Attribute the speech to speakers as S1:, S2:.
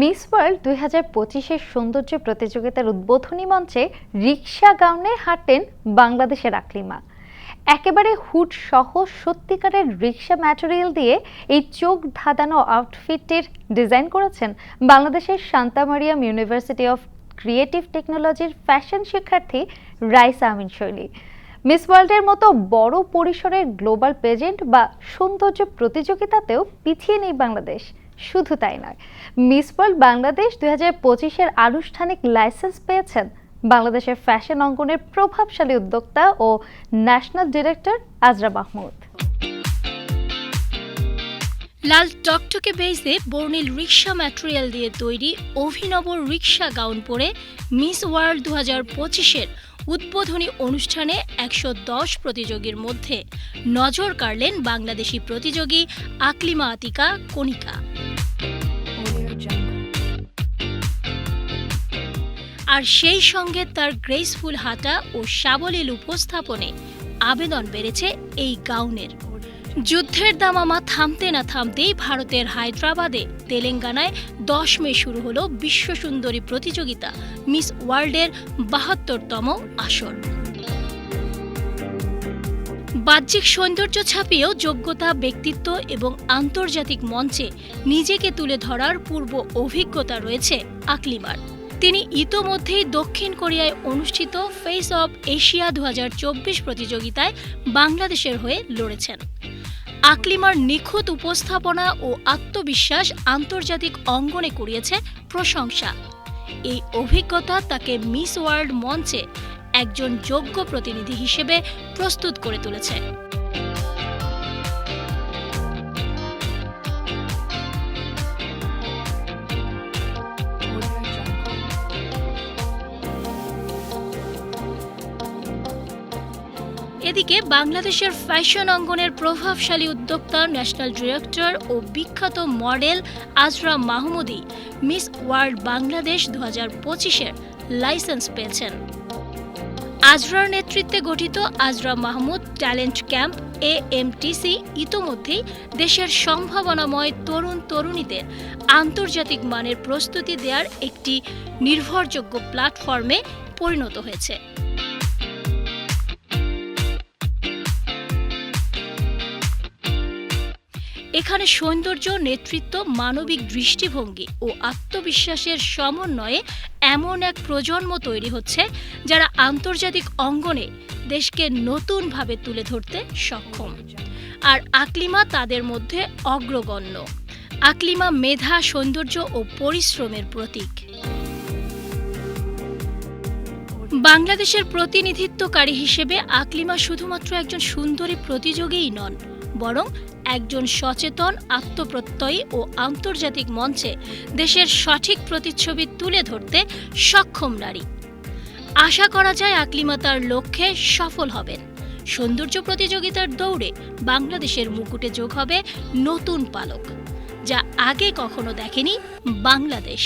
S1: Miss world দুই হাজার পঁচিশের সৌন্দর্য প্রতিযোগিতার উদ্বোধনী মঞ্চে রিক্সা গাউনে হাঁটেন বাংলাদেশের আকলিমা। একেবারে হুড সহ সত্যিকারের রিক্সা ম্যাটেরিয়াল দিয়ে এই চোখ ধাঁধানো আউটফিটটির ডিজাইন করেছেন বাংলাদেশের শান্তামারিয়াম ইউনিভার্সিটি অফ ক্রিয়েটিভ টেকনোলজির ফ্যাশন শিক্ষার্থী রাইসা আমিন শৈলী। মিস ওয়ার্ল্ডের মতো বড় পরিসরের গ্লোবাল পেজেন্ট বা সৌন্দর্য প্রতিযোগিতাতেও পিছিয়ে নেই বাংলাদেশ। শুধু তাই নয়, মিস ওয়ার্ল্ড বাংলাদেশ দুই হাজার পঁচিশের আনুষ্ঠানিক লাইসেন্স পেয়েছেন বাংলাদেশের ফ্যাশন অঙ্গনের প্রভাবশালী উদ্যোক্তা ও ন্যাশনাল ডিরেক্টর আজরা মাহমুদ
S2: লাল টকটকে বেইসে বর্ণিল রিক্সা ম্যাটেরিয়াল দিয়ে তৈরি অভিনব রিক্সা গাউন পরে মিস ওয়ার্ল্ড দু হাজার পঁচিশের উদ্বোধনী অনুষ্ঠানে একশো দশ প্রতিযোগীর মধ্যে নজর কাড়লেন বাংলাদেশি প্রতিযোগী আকলিমা আতিকা কণিকা। আর সেই সঙ্গে তার গ্রেসফুল হাঁটা ও সাবলীল উপস্থাপনে আবেদন বেড়েছে এই গাউনের। যুদ্ধের দামামা থামতে না থামতেই ভারতের হায়দ্রাবাদে তেলেঙ্গানায় দশ মে শুরু হলো বিশ্ব সুন্দরী প্রতিযোগিতা, মিস ওয়ার্ল্ডের বাহাত্তরতম আসর। বাহ্যিক সৌন্দর্য ছাপিয়েও যোগ্যতা, ব্যক্তিত্ব এবং আন্তর্জাতিক মঞ্চে নিজেকে তুলে ধরার পূর্ব অভিজ্ঞতা রয়েছে আকলিমার। তিনি ইতোমধ্যেই দক্ষিণ কোরিয়ায় অনুষ্ঠিত ফেস অব এশিয়া দু হাজার চব্বিশ প্রতিযোগিতায় বাংলাদেশের হয়ে লড়েছেন। আকলিমার নিখুঁত উপস্থাপনা ও আত্মবিশ্বাস আন্তর্জাতিক অঙ্গনে কুড়িয়েছে প্রশংসা। এই অভিজ্ঞতা তাকে মিস ওয়ার্ল্ড মঞ্চে একজন যোগ্য প্রতিনিধি হিসেবে প্রস্তুত করে তুলেছে। এদিকে বাংলাদেশের ফ্যাশন অঙ্গনের প্রভাবশালী উদ্যোক্তা, ন্যাশনাল ডিরেক্টর ও বিখ্যাত model Azra Mahmudi Miss World Bangladesh দু হাজার পঁচিশের লাইসেন্স পেয়েছেন। আজরার নেতৃত্বে গঠিত Azra Mahmood talent camp AMTC ইতোমধ্যেই দেশের সম্ভাবনাময় তরুণ তরুণীদের আন্তর্জাতিক মানের প্রস্তুতি দেওয়ার একটি নির্ভরযোগ্য প্ল্যাটফর্মে পরিণত হয়েছে। এখানে সৌন্দর্য, নেতৃত্ব, মানবিক দৃষ্টিভঙ্গি ও আত্মবিশ্বাসের সমন্বয়ে এমন এক প্রজন্ম তৈরি হচ্ছে যারা আন্তর্জাতিক অঙ্গনে দেশকে নতুনভাবে তুলে ধরতে সক্ষম। আর আকলিমা তাদের মধ্যে অগ্রগণ্য। আকলিমা মেধা, সৌন্দর্য ও পরিশ্রমের প্রতীক। বাংলাদেশের প্রতিনিধিত্বকারী হিসেবে আকলিমা শুধুমাত্র একজন সুন্দরী প্রতিযোগীই নন বরং একজন সচেতন, আত্মপ্রত্যয়ী ও আন্তর্জাতিক মঞ্চে দেশের সঠিক প্রতিচ্ছবি তুলে ধরতে সক্ষম নারী। আশা করা যায় আকলিমা তার লক্ষ্যে সফল হবেন। সৌন্দর্য প্রতিযোগিতার দৌড়ে বাংলাদেশের মুকুটে যোগ হবে নতুন পালক, যা আগে কখনো দেখেনি বাংলাদেশ।